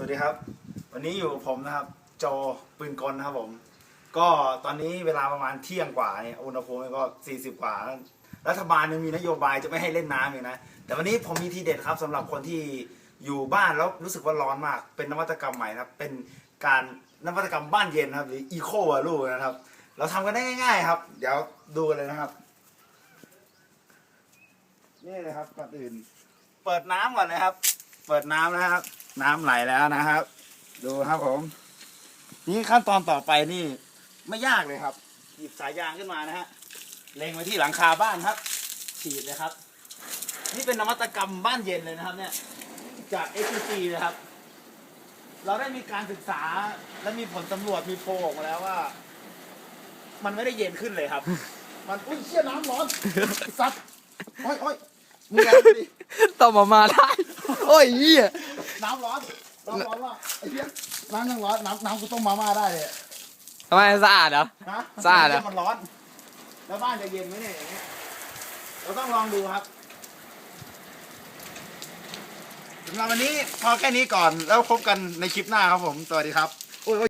สวัสดีครับ วันนี้อยู่ผมนะครับ โจปืนกลนะครับผม ก็ตอนนี้เวลาประมาณเที่ยงกว่าเนี่ยอุณหภูมิก็ 40 กว่า รัฐบาลยังมีนโยบายจะไม่ให้เล่นน้ำอยู่นะ แต่วันนี้ผมมีทีเด็ดครับสำหรับคนที่อยู่บ้านแล้วรู้สึกว่าร้อนมาก เป็นนวัตกรรมใหม่นะครับ เป็นการนวัตกรรมบ้านเย็นนะครับ หรืออีโควาลูนะครับ เราทำกันได้ง่าย ๆ ครับ เดี๋ยวดูกันเลยนะครับ นี่เลยครับก่อนอื่น เปิดน้ำก่อนนะครับ เปิดน้ำนะครับ น้ำไหลแล้วนะครับ ดูครับผม นี่ขั้นตอนต่อไปนี่ ไม่ยากเลยครับ หยิบสายยางขึ้นมานะฮะเล็งไว้ที่หลังคาบ้านครับฉีดเลยครับ นี่เป็นนวัตกรรมบ้านเย็นเลยนะครับ เนี่ย จาก a อ c นะครับ เราได้มีการศึกษาและมีผลสำรวจมีโพลออกมาแล้วว่า มันไม่ได้เย็นขึ้นเลยครับ มันอุ้ยเชี่ยน้ำร้อนไอ้สัตว์โอ้ยโอ้ยมึงลองดูดิต่อมามาได้ โอ้ยเหี้ย น้ำร้อนน้ำร้อนว่ะไอ้เหี้ยน้ำยังร้อนน้ำน้ำกูต้มมาม่าได้เลยอะทำไมสะอาดเหรอ ฮะซ่าเหรอ มันร้อน แล้วบ้านจะเย็นไหมเนี่ยอย่างเงี้ยเราต้องลองดูครับสำหรับวันนี้พอแค่นี้ก่อนแล้วพบกันในคลิปหน้าครับผมสวัสดีครับโอ้ย